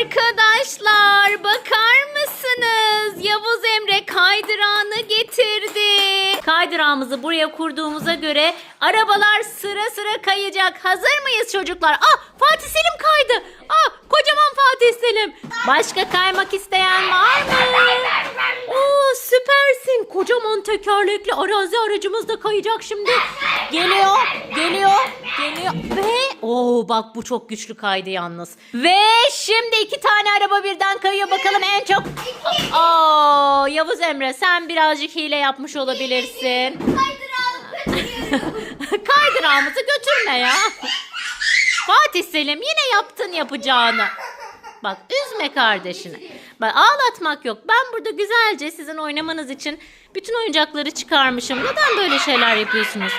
Arkadaşlar bakar mısınız? Yavuz Emre kaydırağını getirdi. Kaydırağımızı buraya kurduğumuza göre arabalar sıra sıra kayacak. Hazır mıyız çocuklar? Ah Fatih Selim kaydı. Ah kocaman Fatih Selim. Başka kaymak isteyen var mı? Oo süpersin. Kocaman tekerlekli arazi aracımız da kayacak şimdi. Geliyor, geliyor, geliyor ve oo bak bu çok güçlü kaydı yalnız. Ve şimdi iki tane araba birden kayıyor bakalım en çok. Aa Yavuz Emre sen birazcık hile yapmış olabilirsin. Kaydırağımızı götürme ya. Fatih Selim yine yaptın yapacağını. Bak üzme kardeşini. Bak ağlatmak yok. Ben burada güzelce sizin oynamanız için bütün oyuncakları çıkarmışım. Neden böyle şeyler yapıyorsunuz?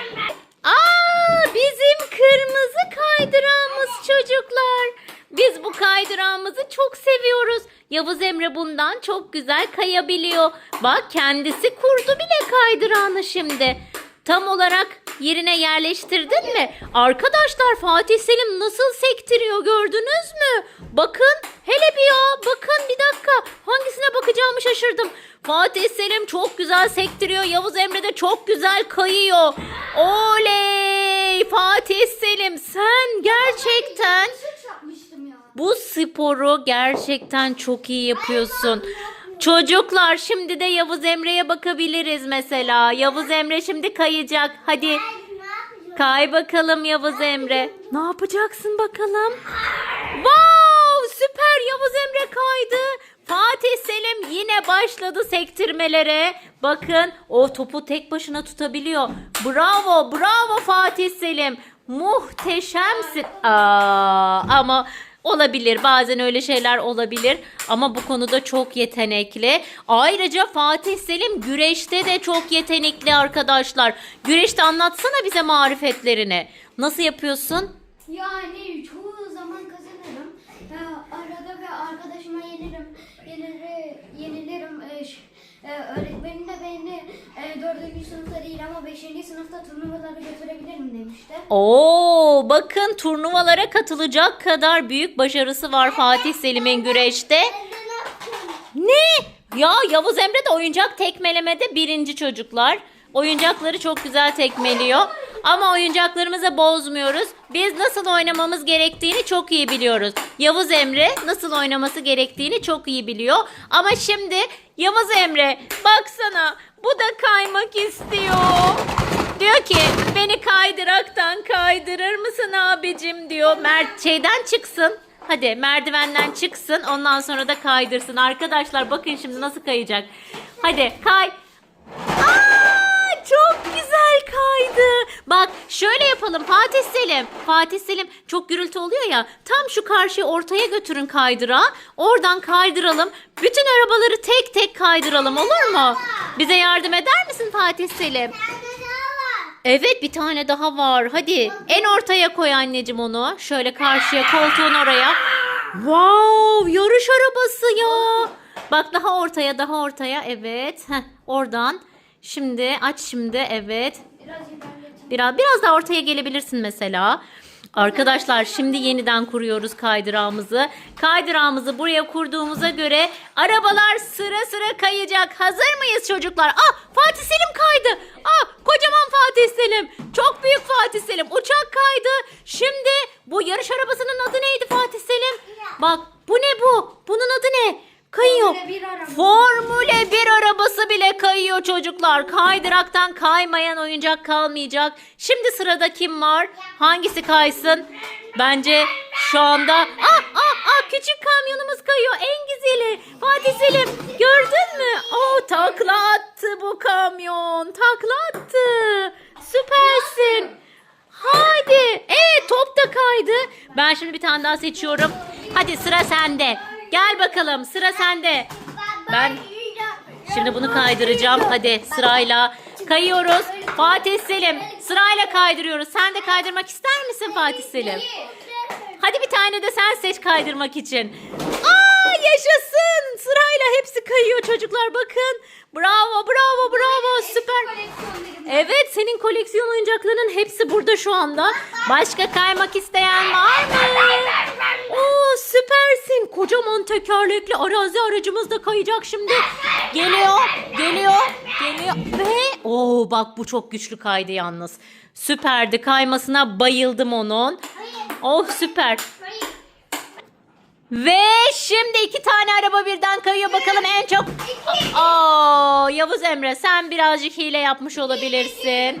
Aa bizim kırmızı kaydırağımız çocuklar. Biz bu kaydırağımızı çok seviyoruz. Yavuz Emre bundan çok güzel kayabiliyor. Bak kendisi kurdu bile kaydırağını şimdi. Tam olarak yerine yerleştirdin mi? Arkadaşlar Fatih Selim nasıl sektiriyor gördünüz mü? Bakın hele bir ya bakın bir dakika hangisine bakacağımı şaşırdım. Fatih Selim çok güzel sektiriyor. Yavuz Emre de çok güzel kayıyor. Oley! Fatih Selim sen gerçekten bu sporu gerçekten çok iyi yapıyorsun. Çocuklar şimdi de Yavuz Emre'ye bakabiliriz mesela. Yavuz Emre şimdi kayacak. Hadi kay bakalım Yavuz Emre. Ne yapacaksın bakalım? Wow süper Yavuz Emre kaydı. Fatih Selim yine başladı sektirmelere. Bakın o topu tek başına tutabiliyor. Bravo bravo Fatih Selim. Muhteşemsin. Aa, ama olabilir bazen öyle şeyler olabilir. Ama bu konuda çok yetenekli. Ayrıca Fatih Selim güreşte de çok yetenekli arkadaşlar. Güreşte anlatsana bize marifetlerini. Nasıl yapıyorsun? Yani çoğu zaman kazanırım. Ya, arada ve arkadaşıma. Yeniri, yenilirim. E, ş- e, öğretmenim de beni e, dördüncü sınıfta değil ama beşinci sınıfta turnuvalara götürebilirim demişti. Oo, bakın turnuvalara katılacak kadar büyük başarısı var Fatih Selim'in güreşte. Ne? Ya Yavuz Emre de oyuncak tekmelemede birinci çocuklar. Oyuncakları çok güzel tekmeliyor. Ama oyuncaklarımızı bozmuyoruz. Biz nasıl oynamamız gerektiğini çok iyi biliyoruz. Yavuz Emre nasıl oynaması gerektiğini çok iyi biliyor. Ama şimdi Yavuz Emre baksana bu da kaymak istiyor. Diyor ki beni kaydıraktan kaydırır mısın abicim diyor. Mert şeyden çıksın. Hadi merdivenden çıksın ondan sonra da kaydırsın. Arkadaşlar bakın şimdi nasıl kayacak. Hadi kay. Çok güzel kaydı. Bak şöyle yapalım Fatih Selim. Fatih Selim çok gürültü oluyor ya. Tam şu karşıya ortaya götürün kaydırağı. Oradan kaydıralım. Bütün arabaları tek tek kaydıralım olur mu? Bize yardım eder misin Fatih Selim? Evet bir tane daha var. Hadi en ortaya koy anneciğim onu. Şöyle karşıya koltuğun oraya. Wow yarış arabası ya. Bak daha ortaya daha ortaya. Evet. Heh, oradan. Şimdi aç şimdi. Evet. Biraz biraz daha ortaya gelebilirsin mesela. Arkadaşlar şimdi yeniden kuruyoruz kaydırağımızı. Kaydırağımızı buraya kurduğumuza göre arabalar sıra sıra kayacak. Hazır mıyız çocuklar? Ah Fatih Selim kaydı. Ah kocaman Fatih Selim. Çok büyük Fatih Selim. Uçak kaydı. Şimdi bu yarış arabasının adı neydi Fatih Selim? Bak bu ne bu? Bunun adı ne? Kayıyor. Arabası. Formüle 1 arabası bile kayıyor çocuklar. Kaydıraktan kaymayan oyuncak kalmayacak. Şimdi sırada kim var? Hangisi kaysın? Bence şu anda... Ah ah ah küçük kamyonumuz kayıyor. En güzeli. Fatih Selim gördün mü? Oh takla attı bu kamyon. Takla attı. Süpersin. Hadi. Evet top da kaydı. Ben şimdi bir tane daha seçiyorum. Hadi sıra sende. Gel bakalım sıra sende. Ben şimdi bunu kaydıracağım. Hadi sırayla kayıyoruz. Fatih Selim sırayla kaydırıyoruz. Sen de kaydırmak ister misin Fatih Selim? Hadi bir tane de sen seç kaydırmak için. Aa yaşasın. Hepsi kayıyor çocuklar bakın. Bravo bravo bravo süper. Evet senin koleksiyon oyuncaklarının hepsi burada şu anda. Başka kaymak isteyen var mı? Oo süpersin. Kocaman tekerlekli arazi aracımız da kayacak şimdi. Geliyor, geliyor, geliyor ve oo bak bu çok güçlü kaydı yalnız. Süperdi kaymasına bayıldım onun. Oh süper. Ve şimdi iki tane araba birden kayıyor bakalım en çok. Aa, Yavuz Emre sen birazcık hile yapmış olabilirsin.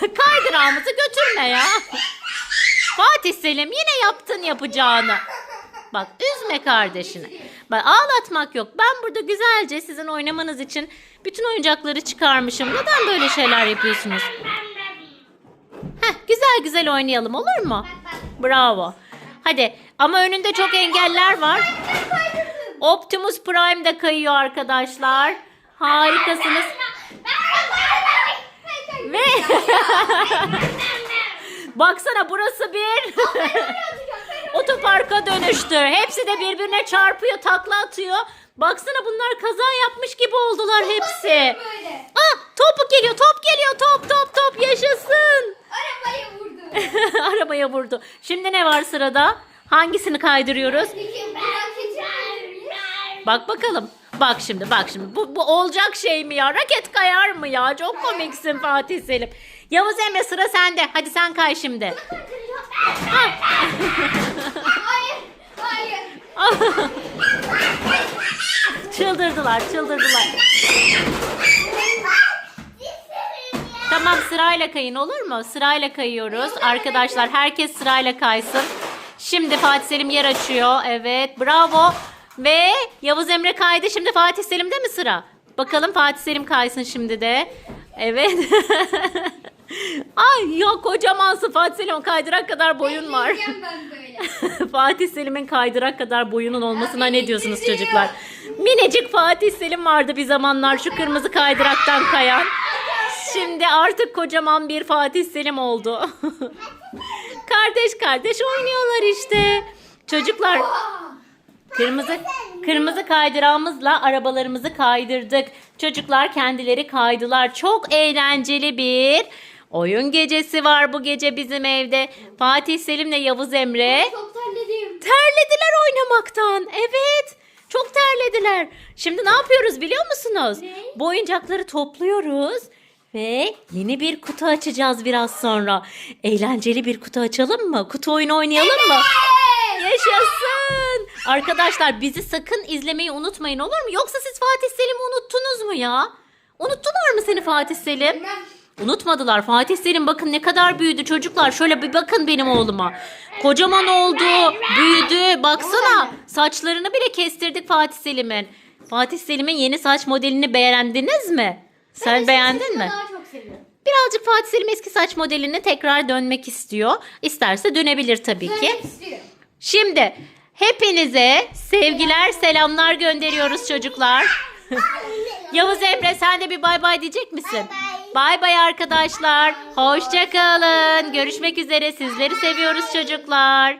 Kaydırağımızı götürme ya. Fatih Selim yine yaptın yapacağını. Bak üzme kardeşini. Bak ağlatmak yok. Ben burada güzelce sizin oynamanız için bütün oyuncakları çıkarmışım. Neden böyle şeyler yapıyorsunuz? Heh, güzel güzel oynayalım olur mu? Bravo. Hadi ama önünde çok engeller var. Optimus Prime de kayıyor arkadaşlar. Harikasınız. Ve baksana burası bir otoparka dönüştü. Hepsi de birbirine çarpıyor, takla atıyor. Baksana bunlar kaza yapmış gibi oldular hepsi. Böyle. Ah topu geliyor, top geliyor, top top top yaşasın. Arabaya vurdu. Vurdu. Şimdi ne var sırada? Hangisini kaydırıyoruz? Bak bakalım. Bak şimdi bak şimdi. Bu, bu olacak şey mi ya? Raket kayar mı ya? Çok komiksin Fatih Selim. Yavuz Emre sıra sende. Hadi sen kay şimdi. Hayır. Hayır. çıldırdılar çıldırdılar. Tamam sırayla kayın olur mu? Sırayla kayıyoruz. Arkadaşlar herkes sırayla kaysın. Şimdi Fatih Selim yer açıyor. Evet bravo. Ve Yavuz Emre kaydı. Şimdi Fatih Selim'de mi sıra? Bakalım Fatih Selim kaysın şimdi de. Evet. Ay ya kocamansın Fatih Selim kaydırak kadar boyun var. Fatih Selim'in kaydırak kadar boyunun olmasına ne diyorsunuz çocuklar? Minicik Fatih Selim vardı bir zamanlar şu kırmızı kaydıraktan kayan. Şimdi artık kocaman bir Fatih Selim oldu. kardeş kardeş oynuyorlar işte. Çocuklar kırmızı kırmızı kaydırağımızla arabalarımızı kaydırdık. Çocuklar kendileri kaydılar. Çok eğlenceli bir oyun gecesi var bu gece bizim evde. Fatih Selim'le Yavuz Emre Çok terledim. terlediler oynamaktan. Evet. Çok terlediler. Şimdi ne yapıyoruz biliyor musunuz? Ne? Bu oyuncakları topluyoruz ve yeni bir kutu açacağız biraz sonra. Eğlenceli bir kutu açalım mı? Kutu oyunu oynayalım mı? Yaşasın. Arkadaşlar bizi sakın izlemeyi unutmayın olur mu? Yoksa siz Fatih Selim'i unuttunuz mu ya? Unuttular mı seni Fatih Selim? Unutmadılar. Fatih Selim bakın ne kadar büyüdü çocuklar. Şöyle bir bakın benim oğluma. Kocaman oldu, büyüdü. Baksana saçlarını bile kestirdik Fatih Selim'in. Fatih Selim'in yeni saç modelini beğendiniz mi? Sen Ben beğendin mi? Daha çok seviyorum. Birazcık Fatih Selim eski saç modeline tekrar dönmek istiyor. İsterse dönebilir tabii ki. Dönmek. Şimdi hepinize sevgiler, selamlar gönderiyoruz çocuklar. Yavuz Emre sen de bir bay bay diyecek misin? Bay bay arkadaşlar. Hoşça kalın. Görüşmek üzere. Sizleri seviyoruz çocuklar.